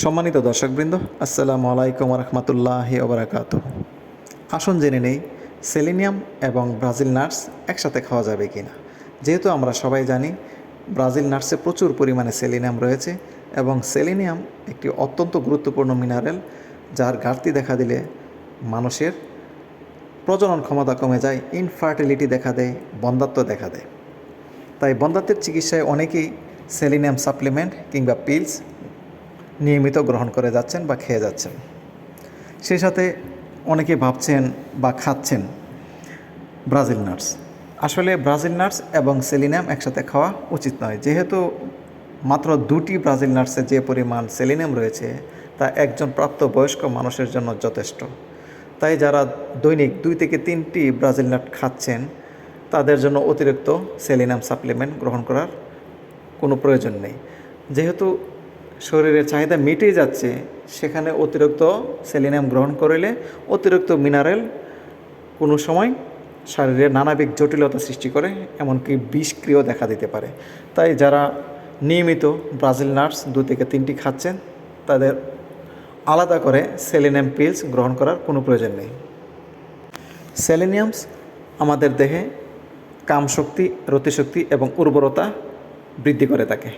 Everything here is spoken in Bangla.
সম্মানিত দর্শকবৃন্দ, আসসালামু আলাইকুম রহমতুল্লাহ ওবরাকাত। আসুন জেনে নেই, সেলিনিয়াম এবং ব্রাজিল নাটস একসাথে খাওয়া যাবে কি না। যেহেতু আমরা সবাই জানি, ব্রাজিল নাটসে প্রচুর পরিমাণে সেলিনিয়াম রয়েছে এবং সেলিনিয়াম একটি অত্যন্ত গুরুত্বপূর্ণ মিনারেল যার ঘাটতি দেখা দিলে মানুষের প্রজনন ক্ষমতা কমে যায় ইনফার্টিলিটি দেখা দেয়, বন্ধাত্ব দেখা দেয়। তাই বন্ধাত্বের চিকিৎসায় অনেকেই সেলিনিয়াম সাপ্লিমেন্ট কিংবা পিলস নিয়মিত গ্রহণ করে যাচ্ছেন বা খেয়ে যাচ্ছেন। সেই সাথে অনেকে ভাবছেন বা খাচ্ছেন ব্রাজিল নাটস। আসলে ব্রাজিল নাটস এবং সেলিনিয়াম একসাথে খাওয়া উচিত নয়। যেহেতু মাত্র দুটি ব্রাজিল নাটসে যে পরিমাণ সেলিনিয়াম রয়েছে, তা একজন প্রাপ্তবয়স্ক মানুষের জন্য যথেষ্ট। তাই যারা দৈনিক দুই থেকে তিনটি ব্রাজিল নাট খাচ্ছেন, তাদের জন্য অতিরিক্ত সেলিনাম সাপ্লিমেন্ট গ্রহণ করার কোনো প্রয়োজন নেই। যেহেতু শরীরের চাহিদা মিটেই যাচ্ছে, সেখানে অতিরিক্ত সেলিনিয়াম গ্রহণ করলে অতিরিক্ত মিনারেল কোনো সময় শরীরে নানাবিক জটিলতা সৃষ্টি করে, এমনকি বিষক্রিয়াও দেখা দিতে পারে। তাই যারা নিয়মিত ব্রাজিল নাটস দু থেকে তিনটি খাচ্ছেন, তাদের আলাদা করে সেলিনিয়াম পিলস গ্রহণ করার কোনো প্রয়োজন নেই। সেলিনিয়ামস আমাদের দেহে কামশক্তি, রতিশক্তি এবং উর্বরতা বৃদ্ধি করে থাকে।